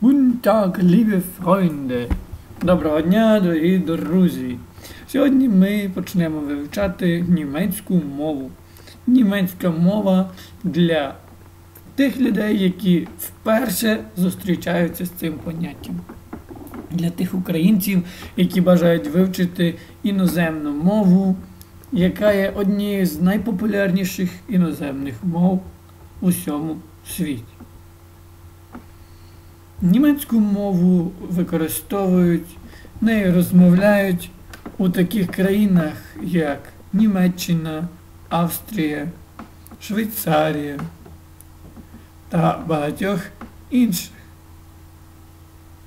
Tag, liebe Freunde! Доброго дня, дорогі друзі! Сьогодні ми почнемо вивчати німецьку мову. Німецька мова для тих людей, які вперше зустрічаються з цим поняттям. Для тих українців, які бажають вивчити іноземну мову, яка є однією з найпопулярніших іноземних мов у всьому світі. Німецьку мову використовують, нею розмовляють у таких країнах, як Німеччина, Австрія, Швейцарія та багатьох інших.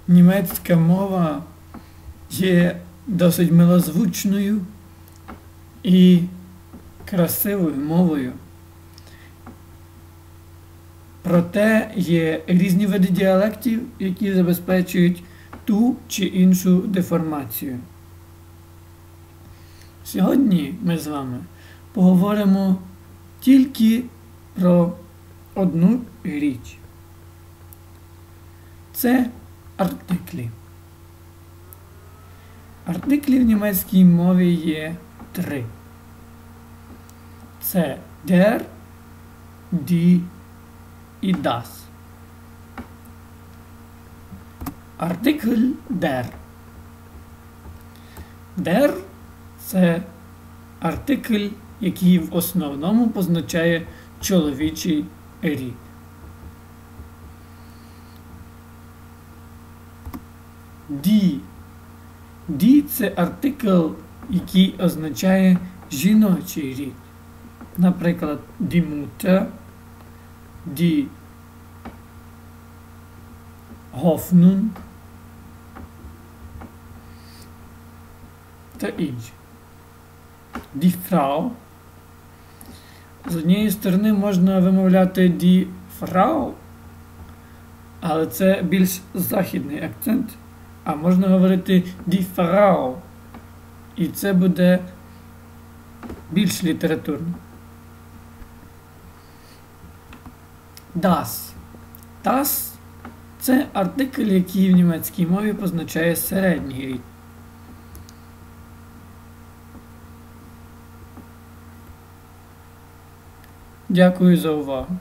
Німецька мова є досить милозвучною і красивою мовою. Проте є різні види діалектів, які забезпечують ту чи іншу деформацію. Сьогодні ми з вами поговоримо тільки про одну річ. Це артиклі. Артиклі в німецькій мові є три. Це der, die і das. Артикль der. Der це артикль, який в основному позначає чоловічий рід. Die. Die – це артикл, який означає жіночий рід. Наприклад, die Mutter, die Hoffnung та інші. Die Frau. З однієї сторони можна вимовляти die Frau, але це більш західний акцент. А можна говорити die Frau. І це буде більш літературно. Das. Das це артикль, який в німецькій мові позначає середній рід. Дякую за увагу.